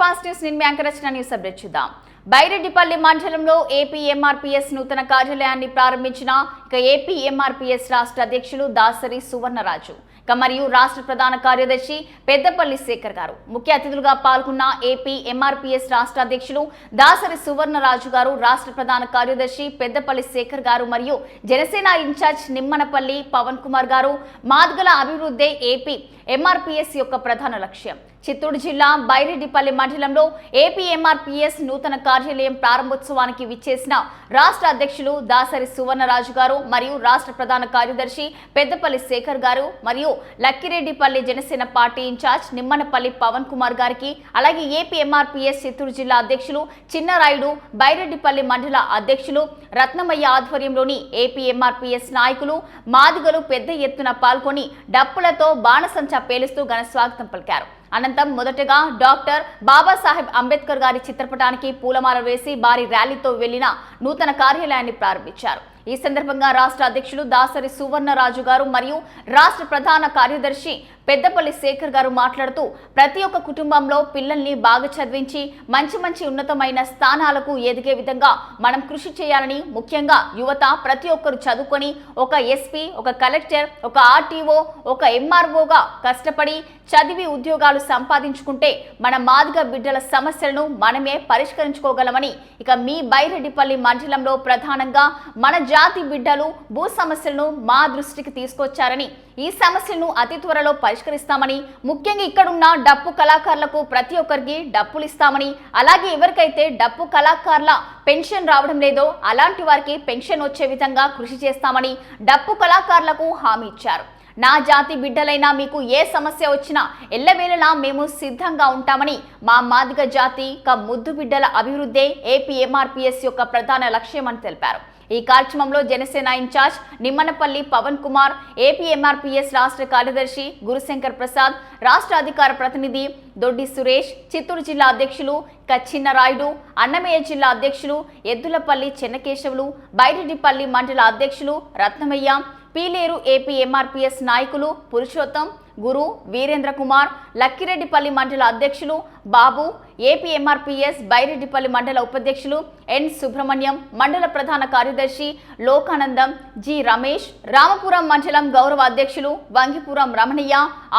Fast news నేను మీ అంకరచన news update చూద్దాం. బైరెడ్డిపల్లి మండలంలో ఏపీ ఎంఆర్పీఎస్ నూతన కార్యాలయాన్ని ప్రారంభించిన ఇక ఏపీ ఎంఆర్పీఎస్ రాష్ట్ర అధ్యక్షులు దాసరి సువర్ణరాజు. ఇక మరియు రాష్ట్ర ప్రధాన కార్యదర్శి పెద్దపల్లి శేఖర్ గారు. ముఖ్య అతిథులుగా పాల్గొన్న ఏపీ ఎంఆర్పీఎస్ రాష్ట్ర అధ్యక్షులు దాసరి సువర్ణరాజు గారు రాష్ట్ర ప్రధాన కార్యదర్శి పెద్దపల్లి శేఖర్ గారు మరియు జనసేన ఇన్ఛార్జ్ నిమ్మనపల్లి పవన్ కుమార్ గారు. మాద్గల అభివృద్ధి ఏపీ ఎంఆర్పీఎస్ యొక్క ప్రధాన లక్ష్యం. చిత్తూరు జిల్లా బైరెడ్డిపల్లి మండలంలో ఏపీ ఎంఆర్పీఎస్ నూతన కార్యాలయం ప్రారంభోత్సవానికి విచ్చేసిన రాష్ట్ర అధ్యక్షులు దాసరి సువర్ణరాజు గారు మరియు రాష్ట్ర ప్రధాన కార్యదర్శి పెద్దపల్లి శేఖర్ గారు మరియు లక్కిరెడ్డిపల్లి జనసేన పార్టీ ఇన్ఛార్జ్ నిమ్మనపల్లి పవన్ కుమార్ గారికి అలాగే ఏపీ ఎంఆర్పీఎస్ చిత్తూరు జిల్లా అధ్యక్షులు చిన్నరాయుడు బైరెడ్డిపల్లి మండల అధ్యక్షులు రత్నమయ్య ఆధ్వర్యంలోని ఏపీ ఎంఆర్పీఎస్ నాయకులు మాదిగలు పెద్ద ఎత్తున పాల్గొని డప్పులతో బాణసంచా పేలుస్తూ ఘన స్వాగతం పలికారు. అనంతరం మొదటగా డాక్టర్ బాబాసాహెబ్ అంబేద్కర్ గారి చిత్రపటానికి పూలమాల వేసి భారీ ర్యాలీతో వెళ్ళిన నూతన కార్యాలయాన్ని ప్రారంభించారు. ఈ సందర్భంగా రాష్ట్ర అధ్యక్షులు దాసరి సువర్ణరాజు గారు మరియు రాష్ట్ర ప్రధాన కార్యదర్శి పెద్దపల్లి శేఖర్ గారు మాట్లాడుతూ ప్రతి ఒక్క కుటుంబంలో పిల్లల్ని బాగా చదివించి మంచి మంచి ఉన్నతమైన స్థానాలకు ఎదిగే విధంగా మనం కృషి చేయాలని ముఖ్యంగా యువత ప్రతి ఒక్కరు చదువుకొని ఒక ఎస్పీ ఒక కలెక్టర్ ఒక ఆర్టీఓ ఒక ఎంఆర్ఓగా కష్టపడి చదివి ఉద్యోగాలు సంపాదించుకుంటే మన మాదిగ బిడ్డల సమస్యలను మనమే పరిష్కరించుకోగలమని ఇక మీ బైరెడ్డిపల్లి మండలంలో ప్రధానంగా మన జాతి బిడ్డలు భూ సమస్యలను మా దృష్టికి తీసుకొచ్చారని ఈ సమస్యలను అతి త్వరలో పరిష్కరిస్తామని ముఖ్యంగా ఇక్కడున్న డప్పు కళాకారులకు ప్రతి ఒక్కరికి డప్పులు ఇస్తామని అలాగే ఎవరికైతే డప్పు కళాకారుల పెన్షన్ రావడం లేదో అలాంటి వారికి పెన్షన్ వచ్చే విధంగా కృషి చేస్తామని డప్పు కళాకారులకు హామీ ఇచ్చారు. నా జాతి బిడ్డలైనా మీకు ఏ సమస్య వచ్చినా ఎల్లవేళలా మేము సిద్ధంగా ఉంటామని మా మాదిగ జాతి ముద్దు బిడ్డల అభివృద్ధే ఏపీ ఎంఆర్పీఎస్ యొక్క ప్రధాన లక్ష్యమని తెలిపారు. ఈ కార్యక్రమంలో Janasena in-charge Nimmanapalli Pavan Kumar AP MRPS రాష్ట్ర కార్యదర్శి గురుశంకర్ ప్రసాద్ రాష్ట్ర అధికార ప్రతినిధి దొడ్డి సురేష్ చిత్తూరు జిల్లా అధ్యక్షులు కచ్చిన్నరాయుడు అన్నమయ్య జిల్లా అధ్యక్షులు ఎద్దులపల్లి చెన్నకేశవులు బైరెడ్డిపల్లి మండల అధ్యక్షులు రత్నమయ్య పీలేరు ఏపీ ఎంఆర్పీఎస్ నాయకులు పురుషోత్తం గురు వీరేంద్ర కుమార్ లక్కిరెడ్డిపల్లి మండల అధ్యక్షులు బాబు ఏపీఎంఆర్పిఎస్ బైరెడ్డిపల్లి మండల ఉపాధ్యక్షులు ఎన్ సుబ్రహ్మణ్యం మండల ప్రధాన కార్యదర్శి లోకానందం జి రమేష్ రామపురం మండలం గౌరవ అధ్యక్షులు వంగిపురం రమణయ్య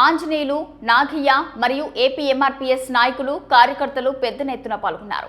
ఆంజనేయులు నాగయ్య మరియు ఏపీఎంఆర్పిఎస్ నాయకులు కార్యకర్తలు పెద్ద ఎత్తున పాల్గొన్నారు.